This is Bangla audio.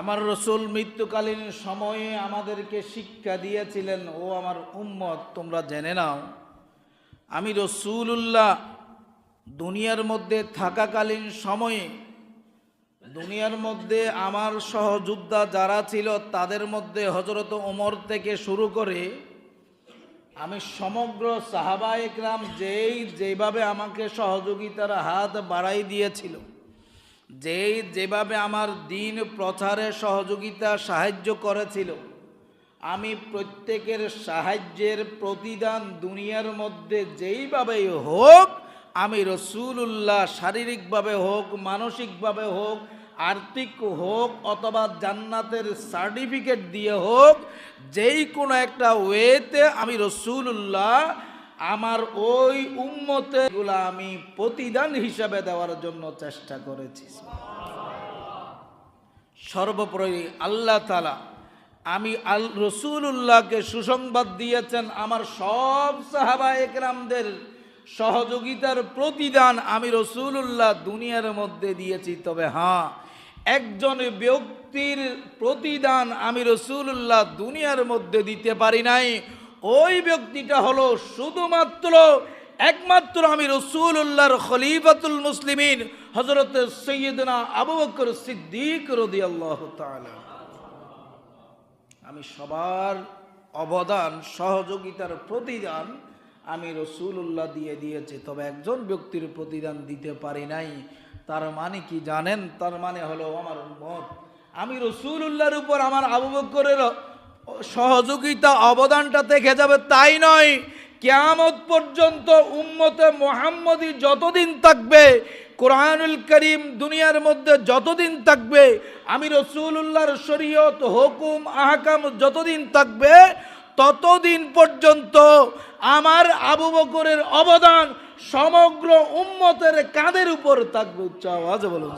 আমার রসুল মৃত্যুকালীন সময়ে আমাদেরকে শিক্ষা দিয়েছিলেন, ও আমার উম্মত, তোমরা জেনে নাও, আমি রসুল্লাহ দুনিয়ার মধ্যে থাকাকালীন সময়ে, দুনিয়ার মধ্যে আমার সহযোদ্ধা যারা ছিল, তাদের মধ্যে হজরত ওমর থেকে শুরু করে, আমি সমগ্র সাহাবা একরাম যেই যেভাবে আমাকে সহযোগিতার হাত বাড়াই দিয়েছিল যেই যেভাবে আমার দিন প্রচারে সহযোগিতা সাহায্য করেছিল, আমি প্রত্যেকের সাহায্যের প্রতিদান দুনিয়ার মধ্যে যেইভাবেই হোক, আমি রসুল্লাহ শারীরিকভাবে হোক, মানসিকভাবে হোক, আর্থিক হোক, অথবা জান্নাতের সার্টিফিকেট দিয়ে হোক, যেই কোনো একটা ওয়েতে আমি রসুল্লাহ আমার ওই উম্মতে আমি প্রতিদান হিসাবে দেওয়ার জন্য চেষ্টা করেছি। সর্বোপরি আল্লাহ তালা আমি আল রসুল্লাহকে সুসংবাদ দিয়েছেন, আমার সব সাহাবা একরামদের সহযোগিতার প্রতিদান আমি রসুল্লাহ দুনিয়ার মধ্যে দিয়েছি। তবে হ্যাঁ একজন ব্যক্তির প্রতিদান আমি রসুল্লাহ দুনিয়ার মধ্যে দিতে পারি নাই। ওই ব্যক্তিটা হলো শুধুমাত্র একমাত্র আমি রসুল্লাহর খলিফাতুল মুসলিমিন হজরত সৈয়দনা আবু বকর সিদ্দিক রদি আল্লাহ আমি সবার অবদান, সহযোগিতার প্রতিদান আমি রসুল্লাহ দিয়ে দিয়েছি, তবে একজন ব্যক্তির প্রতিদান দিতে পারি নাই। তার মানে কি জানেন? তার মানে হলো আমার মত আমি রসুল্লাহর উপর আমার আবু বকরের সহযোগিতা অবদানটা দেখে যাবে, তাই নয়, কেয়ামত পর্যন্ত উম্মতে মোহাম্মদী যতদিন থাকবে, কোরআনুল করিম দুনিয়ার মধ্যে যতদিন থাকবে, আমি রসুল্লাহর শরীয়ত, হুকুম, আহকাম যতদিন থাকবে, ততদিন পর্যন্ত আমার আবু বকরের অবদান সমগ্র উম্মতের কাঁধের উপর থাকবে উচ্চ আওয়াজ বলুন।